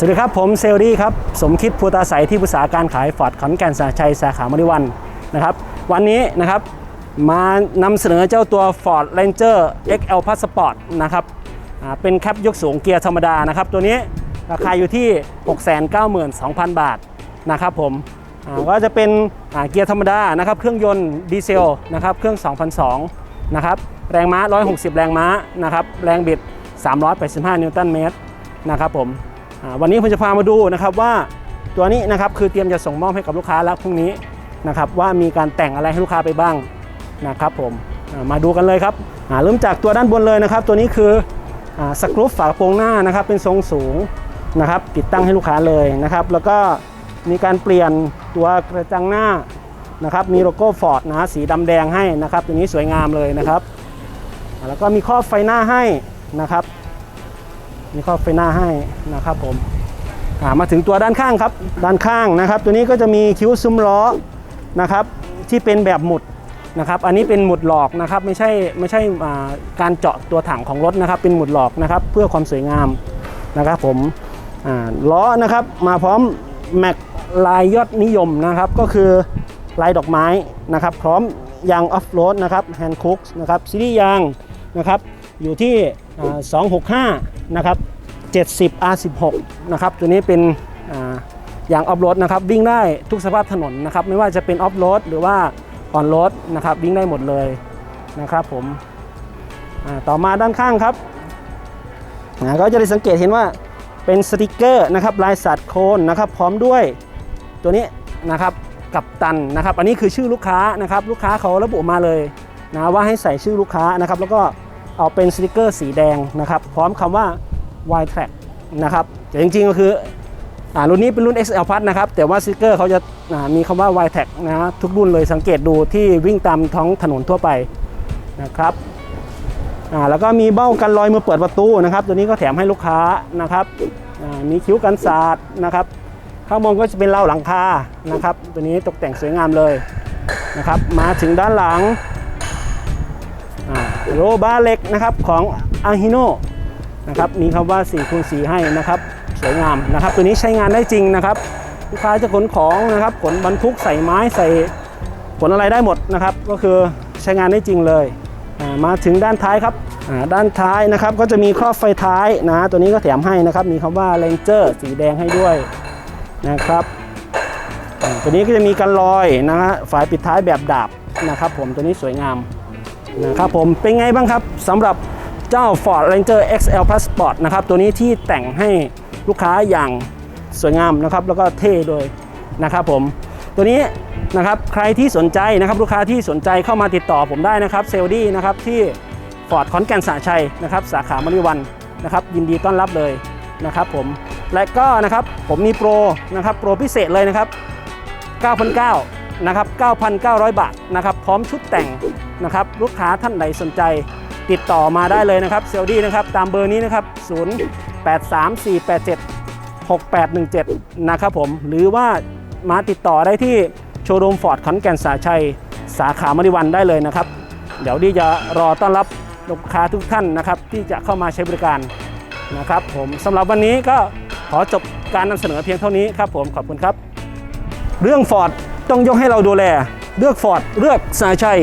สวัสดีครับ ผมเซลดี้ครับ สมคิดภูตาใสที่ปรึกษาการขายฟอร์ดขอนแก่นสาชัยสาขามริวันนะครับ วันนี้นะครับมานำเสนอเจ้าตัว Ford Ranger XL Passport นะครับเป็นแคปยกสูงเกียร์ธรรมดานะครับ ตัวนี้ราคาอยู่ที่ 692,000 บาทนะครับผมอ่าก็จะเป็นเกียร์ธรรมดานะครับ เครื่องยนต์ดีเซลนะครับ เครื่อง 2002 นะครับ แรงม้า 160 แรงม้านะครับ แรงบิด 385 นิวตันเมตรนะครับผม วันนี้ผมจะพามาดูนะครับว่าตัวนี้นะครับคือเตรียมจะส่งมอบให้กับลูกค้าแล้วพรุ่งนี้นะครับว่ามีการแต่งอะไรให้ลูกค้าไปบ้างนะครับผมมาดูกันเลยครับเริ่มจากตัวด้านบนเลยนะครับ ตัวนี้คืออสกรูปฝากระโปรงหน้านะครับเป็นทรงสูงนะครับติดตั้งให้ลูกค้าเลยนะครับ แล้วก็มีการเปลี่ยนตัวกระจังหน้านะครับมีโลโก้ฟอร์ดนะสีดำแดงให้นะครับ ตัวนี้สวยงามเลยนะครับ แล้วก็มีครอบไฟหน้าให้นะครับ มีครอบไฟหน้าให้นะครับผมมาถึงตัวด้านข้างครับ ด้านข้างนะครับ ตัวนี้ก็จะมีคิ้วซุ้มล้อนะครับ ที่เป็นแบบหมุดนะครับ อันนี้เป็นหมุดหลอกนะครับ ไม่ใช่ไม่ใช่การเจาะตัวถังของรถนะครับ เป็นหมุดหลอกนะครับ เพื่อความสวยงามนะครับผมล้อนะครับมาพร้อมแม็กลายยอดนิยมนะครับ ก็คือลายดอกไม้นะครับ พร้อมยางออฟโรดนะครับแฮนด์คุกนะครับซีรีส์ยางนะครับ อยู่ที่อ่า265 นะครับ 70 R16 นะครับ ตัวนี้เป็นอย่างออฟโรดนะครับ วิ่งได้ทุกสภาพถนนนะครับ ไม่ว่าจะเป็นออฟโรดหรือว่าออนโรดนะครับ วิ่งได้หมดเลยนะครับผมต่อมาด้านข้างครับก็จะได้สังเกตเห็นว่าเป็นสติกเกอร์นะครับลายสัตว์โคนนะครับ พร้อมด้วยตัวนี้นะครับกับตันนะครับ อันนี้คือชื่อลูกค้านะครับ ลูกค้าเขาระบุมาเลยนะว่าให้ใส่ชื่อลูกค้านะครับ แล้วก็ เอาเป็นสติกเกอร์สีแดงนะครับ พร้อมคำว่า Y Track นะครับแต่จริงๆก็คืออ่ารุ่นนี้เป็นรุ่น XL Plus นะครับ แต่ว่าสติกเกอร์เขาจะมีคำว่า Y Track นะทุกรุ่นเลยสังเกตดูที่วิ่งตามท้องถนนทั่วไปนะครับอ่าแล้วก็มีเบ้ากันรอยมือเปิดประตูนะครับ ตัวนี้ก็แถมให้ลูกค้านะครับอ่ามีคิ้วกันสาดนะครับ ข้างบนก็จะเป็นเหล้าหลังคานะครับ ตัวนี้ตกแต่งสวยงามเลยนะครับ มาถึงด้านหลัง โรบาเล็กนะครับของอาฮิโนนะครับมีคำว่า4คูณ4ให้นะครับสวยงามนะครับ ตัวนี้ใช้งานได้จริงนะครับลูกค้าจะขนของนะครับขนบรรทุกใส่ไม้ใส่ขนอะไรได้หมดนะครับ ก็คือใช้งานได้จริงเลยมาถึงด้านท้ายครับด้านท้ายนะครับก็จะมีครอบไฟท้ายนะ ตัวนี้ก็แถมให้นะครับ มีคำว่า Ranger สีแดงให้ด้วยนะครับตัวนี้ก็จะมีกันรอยนะฮะฝายปิดท้ายแบบดาบนะครับ ผมตัวนี้สวยงาม นะครับผมเป็นไงบ้างครับสำหรับเจ้า Ford Ranger XL Plus Sport นะครับตัวนี้ที่แต่งให้ลูกค้าอย่างสวยงามนะครับแล้วก็เท่ด้วยนะครับผมตัวนี้นะครับใครที่สนใจนะครับลูกค้าที่สนใจเข้ามาติดต่อผมได้นะครับเซลดี้นะครับที่ Ford ขอนแก่นสาชัยนะครับสาขามริวันนะครับยินดีต้อนรับเลยนะครับผมและก็นะครับผมมีโปรนะครับโปรพิเศษเลยนะครับ 9,900 นะครับ 9,900 บาทนะครับ พร้อมชุดแต่งนะครับ ลูกค้าท่านใดสนใจติดต่อมาได้เลยนะครับเซลดี้นะครับ ตามเบอร์นี้นะครับ 0834876817 นะครับผม หรือว่ามาติดต่อได้ที่โชว์รูมฟอร์ดขอนแก่นสาชัย สาขามริวันได้เลยนะครับ เดี๋ยวดีจะรอต้อนรับลูกค้าทุกท่านนะครับ ที่จะเข้ามาใช้บริการนะครับ ผมสำหรับวันนี้ก็ขอจบการนำเสนอเพียงเท่านี้ครับผมขอบคุณครับ เรื่องฟอร์ด ต้องยกให้เราดูแล เลือกฟอร์ดเลือกสาชัย